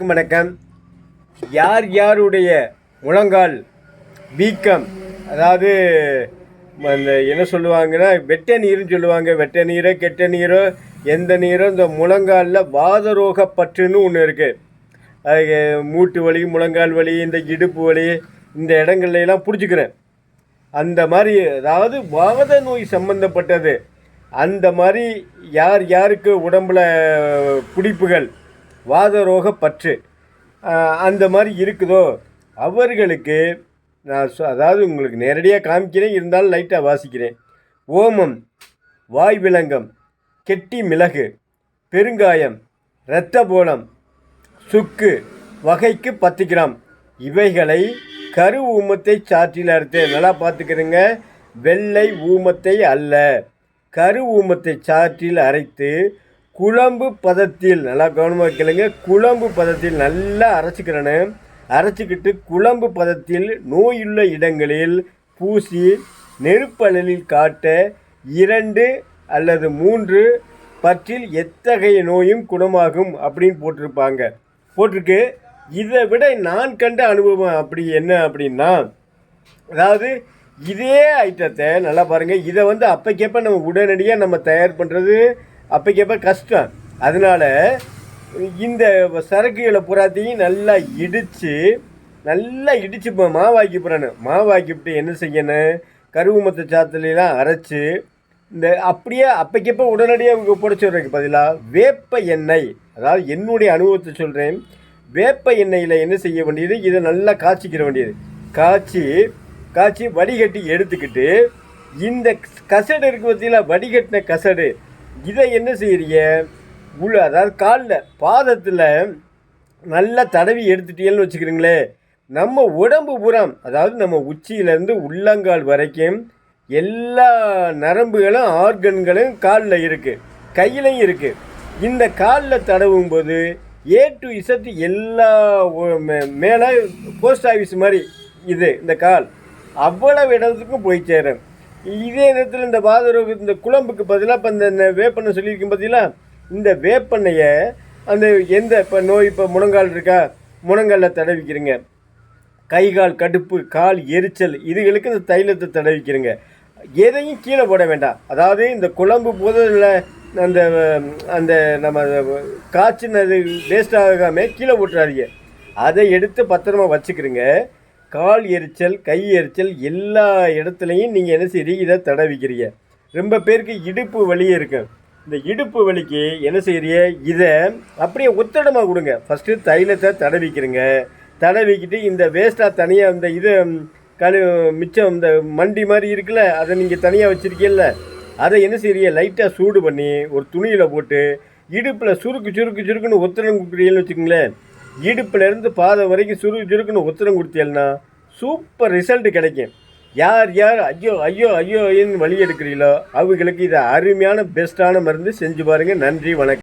அனைவருக்கும் வணக்கம். யார் யாருடைய முழங்கால் வீக்கம் அதாவது அந்த என்ன சொல்லுவாங்கன்னா வெட்ட நீர்னு சொல்லுவாங்க. வெட்ட நீரோ கெட்ட நீரோ எந்த நீரோ இந்த முழங்காலில் வாதரோக பற்றுன்னு ஒன்று இருக்குது அது மூட்டு வலி முழங்கால் வலி இந்த இடுப்பு வலி இந்த இடங்கள்லாம் பிடிச்சிக்கிறேன். அந்த மாதிரி அதாவது வாத நோய் சம்பந்தப்பட்டது. அந்த மாதிரி யார் யாருக்கு உடம்பில் பிடிப்புகள் வாதரோக பற்று அந்த மாதிரி இருக்குதோ? அவர்களுக்கு நான் அதாவது உங்களுக்கு நேரடியாக காமிக்கிறேன் இருந்தாலும் லைட்டாக வாசிக்கிறேன். ஓமம் வாய் விலங்கம் கெட்டி மிளகு பெருங்காயம் இரத்தபோலம் சுக்கு வகைக்கு பத்து கிராம். இவைகளை கரு ஊமத்தை சாற்றில் அறுத்து நல்லா பார்த்துக்கிறேங்க. வெள்ளை ஊமத்தை அல்ல. கரு ஊமத்தை சாற்றில் அரைத்து குழம்பு பதத்தில் நல்லா கவனமாக கேளுங்க. குழம்பு பதத்தில் நல்லா அரைச்சிக்கிறேன்னு அரைச்சிக்கிட்டு குழம்பு பதத்தில் நோயுள்ள இடங்களில் பூசி நெருப்பழலில் காட்ட இரண்டு அல்லது மூன்று பற்றில் எத்தகைய நோயும் குணமாகும் அப்படின்னு போட்டிருப்பாங்க. போட்டிருக்கு. இதை விட நான் கண்ட அனுபவம் அப்படி என்ன அப்படின்னா அதாவது இதே ஐட்டத்தை நல்லா பாருங்கள் இதை வந்து அப்போக்கேப்ப நம்ம உடனடியாக நம்ம தயார் பண்ணுறது அப்போக்கப்ப கஷ்டம். அதனால் இந்த சரக்குகளை புறாத்தையும் நல்லா இடித்து நல்லா இடித்து இப்போ மாவாக்கி போகிறானு மாவாக்கிவிட்டு என்ன செய்யணும்? கருவுமத்த சாத்துலாம் அரைச்சி இந்த அப்படியே அப்போக்கப்போ உடனடியாக புடைச்சிடுறதுக்கு பதிலாக வேப்ப எண்ணெய். அதாவது என்னுடைய அனுபவத்தை சொல்கிறேன் வேப்ப எண்ணெயில் என்ன செய்ய வேண்டியது? இதை நல்லா காய்ச்சிக்கிற வேண்டியது. காய்ச்சி காய்ச்சி வடிகட்டி எடுத்துக்கிட்டு இந்த கசடு இருக்கு பார்த்தீங்களா வடிகட்டின கசடு. இதை என்ன செய்கிறீங்க உள்ள அதாவது காலில் பாதத்தில் நல்லா தடவி எடுத்துட்டீங்கன்னு வச்சுக்கிறீங்களே நம்ம உடம்பு புறம் அதாவது நம்ம உச்சியிலேருந்து உள்ளங்கால் வரைக்கும் எல்லா நரம்புகளும் ஆர்கன்களும் காலில் இருக்குது கையிலையும் இருக்குது இந்த காலில் தடவும் போது ஏ டு இசட் எல்லா மே- மேலே போஸ்ட் ஆஃபீஸ் மாதிரி இது இந்த கால். அவ்வளவு இடத்துக்கும் போய் சேரும். இதே நேரத்தில் இந்த பாதரோக இந்த குழம்புக்கு பதிலாக இப்போ இந்த இந்த சொல்லியிருக்கும் பார்த்தீங்களா இந்த வேப்பெண்ணையை அந்த எந்த இப்போ நோய் இப்போ முழங்கால் இருக்கா? முழங்காலில் தடவிக்கிறீங்க. கை கால் கடுப்பு கால் எரிச்சல் இதுகளுக்கு இந்த தைலத்தை தடவிக்கிறங்க. எதையும் கீழே போட வேண்டாம். அதாவது இந்த குழம்பு போதில் அந்த அந்த நம்ம காய்ச்சினது வேஸ்ட் ஆகாமல் கீழே போட்டுறாதீங்க அதை எடுத்து பத்திரமா வச்சுக்கிறங்க. கால் எரிச்சல் கை எரிச்சல் எல்லா இடத்துலையும் நீங்கள் என்ன செய்கிறீங்க இதை தடவிக்கிறீங்க. ரொம்ப பேருக்கு இடுப்பு வலியே இருக்கும் இந்த இடுப்பு வலிக்கு என்ன செய்றீங்க? இதை அப்படியே ஒத்தடமாக கொடுங்க. ஃபஸ்ட்டு தைலத்தை தடவிக்கிறங்க. தடவிக்கிட்டு இந்த வேஸ்ட்டாக தனியாக இந்த இது கழு மிச்சம் இந்த மண்டி மாதிரி இருக்குல்ல அதை நீங்கள் தனியாக வச்சுருக்கீல்ல அதை என்ன செய்றீங்க? லைட்டாக சூடு பண்ணி ஒரு துணியில் போட்டு இடுப்பில் சுருக்கு சுருக்கு சுருக்குன்னு ஒத்தடம் கொடுக்குறீங்கன்னு வச்சுக்கோங்களேன். இடுப்புலேருந்து பாதம் வரைக்கும் சுரு சுருக்குன்னு உத்தரம் கொடுத்தீங்கன்னா சூப்பர் ரிசல்ட் கிடைக்கும். யார் யார் ஐயோ ஐயோ ஐயோ ஐயோன்னு வழி எடுக்கிறீங்களோ அவங்களுக்கு இதை அருமையான பெஸ்ட்டான மருந்து செஞ்சு பாருங்கள் நன்றி வணக்கம்.